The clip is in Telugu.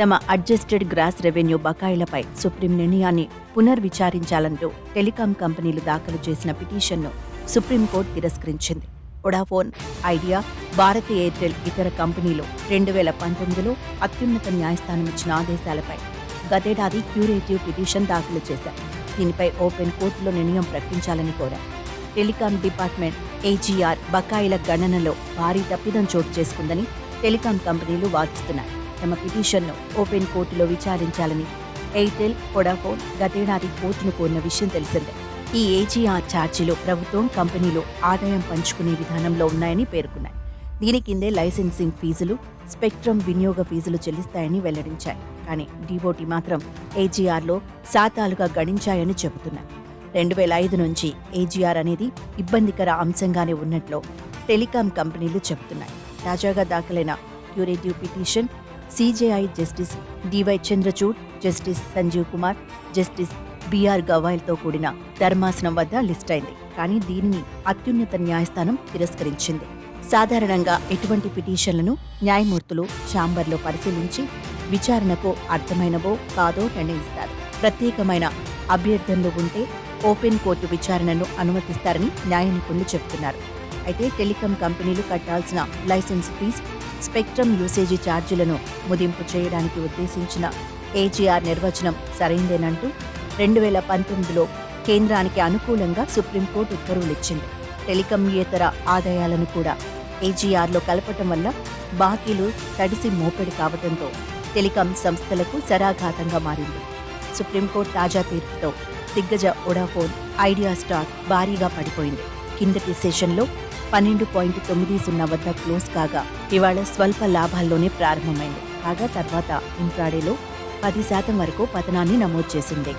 తమ అడ్జస్టెడ్ గ్రాస్ రెవెన్యూ బకాయిలపై సుప్రీం నిర్ణయాన్ని పునర్విచారించాలంటూ టెలికాం కంపెనీలు దాఖలు చేసిన పిటిషన్ను సుప్రీంకోర్టు తిరస్కరించింది. వొడాఫోన్ ఐడియా భారత్ ఎయిర్టెల్ ఇతర కంపెనీలు రెండు వేల పంతొమ్మిదిలో అత్యున్నత న్యాయస్థానం ఇచ్చిన ఆదేశాలపై గతేడాది క్యూరేటివ్ పిటిషన్ దాఖలు చేశారు. దీనిపై ఓపెన్ కోర్టులో నిర్ణయం ప్రకటించాలని కోరారు. టెలికాం డిపార్ట్మెంట్ ఏజీఆర్ బకాయిల గణనలో భారీ తప్పిదం చోటు చేసుకుందని టెలికాం కంపెనీలు వాదిస్తున్నాయి. తమ పిటిషన్ను ఓపెన్ కోర్టులో విచారించాలని ఎయిర్టెల్ వొడాఫోన్ గతేడాది కోర్టును కోరిన విషయం తెలిసిందే. ఈ ఏజీఆర్ ఛార్జీలు ప్రభుత్వం కంపెనీలో ఆదాయం పంచుకునే విధానంలో ఉన్నాయని పేర్కొన్నాయి. దీని కిందే లైసెన్సింగ్ ఫీజులు స్పెక్ట్రమ్ వినియోగ ఫీజులు చెల్లిస్తాయని వెల్లడించాయి. కానీ డిఓటి మాత్రం ఏజీఆర్లో శాతాలుగా గణించాయని చెబుతున్నాయి. రెండు వేల ఐదు నుంచి ఏజీఆర్ అనేది ఇబ్బందికర అంశంగానే ఉన్నట్లు టెలికాం కంపెనీలు చెబుతున్నాయి. తాజాగా దాఖలైన curative petition CJI justice DY Chandrachud justice Sanjiv Kumar justice BR గవాయిల్తో కూడిన ధర్మాసనం వద్ద లిస్ట్ అయింది. కానీ దీనిని అత్యున్నత న్యాయస్థానం తిరస్కరించింది. సాధారణంగా ఎటువంటి పిటిషన్లను న్యాయమూర్తులు ఛాంబర్లో పరిశీలించి విచారణకు అర్థమైనవో కాదో నిర్ణయిస్తారు. ప్రత్యేకమైన అభ్యర్థనలు ఉంటే ఓపెన్ కోర్టు విచారణను అనుమతిస్తారని న్యాయ నిపుణులు చెబుతున్నారు. అయితే టెలికాం కంపెనీలు కట్టాల్సిన లైసెన్స్ ఫీజ్ స్పెక్ట్రమ్ యూసేజీ ఛార్జీలను ముదింపు చేయడానికి ఉద్దేశించిన ఏజీఆర్ నిర్వచనం సరైందేనంటూ రెండు వేల పంతొమ్మిదిలో కేంద్రానికి అనుకూలంగా సుప్రీంకోర్టు ఉత్తర్వులిచ్చింది. టెలికమ్యేతర ఆదాయాలను కూడా ఏజీఆర్లో కలపటం వల్ల బాకీలు తడిసి మోపెడి కావడంతో టెలికాం సంస్థలకు శరాఘాతంగా మారింది. సుప్రీంకోర్టు తాజా తీర్పుతో దిగ్గజ వొడాఫోన్ ఐడియా స్టాక్ భారీగా పడిపోయింది. కిందటి సెషన్లో పన్నెండు పాయింట్ తొమ్మిది సున్నా వద్ద క్లోజ్ కాగా ఇవాళ స్వల్ప లాభాల్లోనే ప్రారంభమైంది. కాగా తర్వాత ఇంట్రాడేలో పది శాతం వరకు పతనాన్ని నమోదు చేసింది.